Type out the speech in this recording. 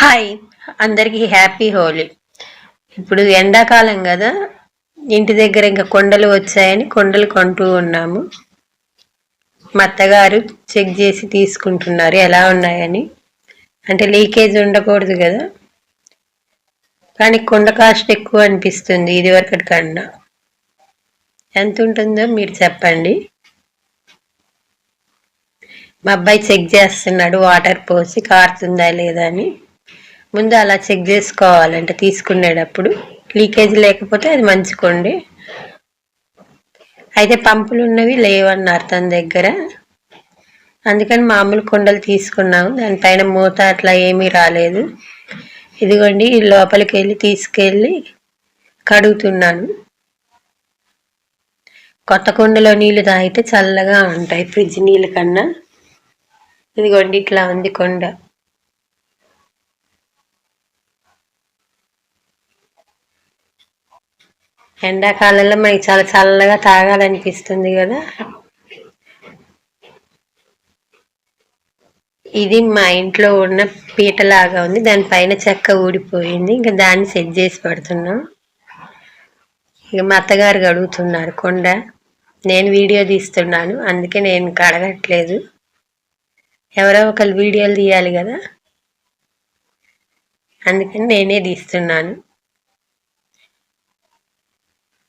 Hi. అందరికీ happy Holi. ఇప్పుడు ఎండాకాలం కదా. ఇంటి దగ్గర ఇంకా కొండలు వచ్చాయని కొండలు కొంటూ ఉన్నాము. మా అత్తగారు చెక్ చేసి తీసుకుంటున్నారు ఎలా ఉన్నాయని. అంటే లీకేజ్ ఉండకూడదు కదా. కానీ కొండ కాస్ట్ ఎక్కువ అనిపిస్తుంది ఇదివరకటి కన్నా. ఎంత ఉంటుందో మీరు చెప్పండి. మా అబ్బాయి చెక్ చేస్తున్నాడు వాటర్ పోసి కారుతుందా లేదా అని. ముందు అలా చెక్ చేసుకోవాలంటే తీసుకునేటప్పుడు. లీకేజ్ లేకపోతే అది మంచి అయితే పంపులు ఉన్నవి లేవన్నారు తన దగ్గర. అందుకని మామూలు కొండలు తీసుకున్నాము. దానిపైన మూత అట్లా ఏమీ రాలేదు. ఇదిగోండి లోపలికి వెళ్ళి తీసుకెళ్ళి కడుగుతున్నాను. కొత్త కుండలో నీళ్ళు తాగితే చల్లగా ఉంటాయి ఫ్రిడ్జ్ నీళ్ళ కన్నా. ఇదిగోండి ఇట్లా ఉంది కొండ. ఎండాకాలంలో మనకి చాలా చల్లగా తాగాలనిపిస్తుంది కదా. ఇది మా ఇంట్లో ఉన్న పీటలాగా ఉంది. దానిపైన చెక్క ఊడిపోయింది. ఇంకా దాన్ని సెట్ చేసి పెడుతున్నాం. ఇక మా అత్తగారు కడుగుతున్నారు కొండ నేను వీడియో తీస్తున్నాను. అందుకే నేను కడగట్లేదు ఎవరో ఒకరు వీడియోలు తీయాలి కదా. అందుకని నేనే తీస్తున్నాను.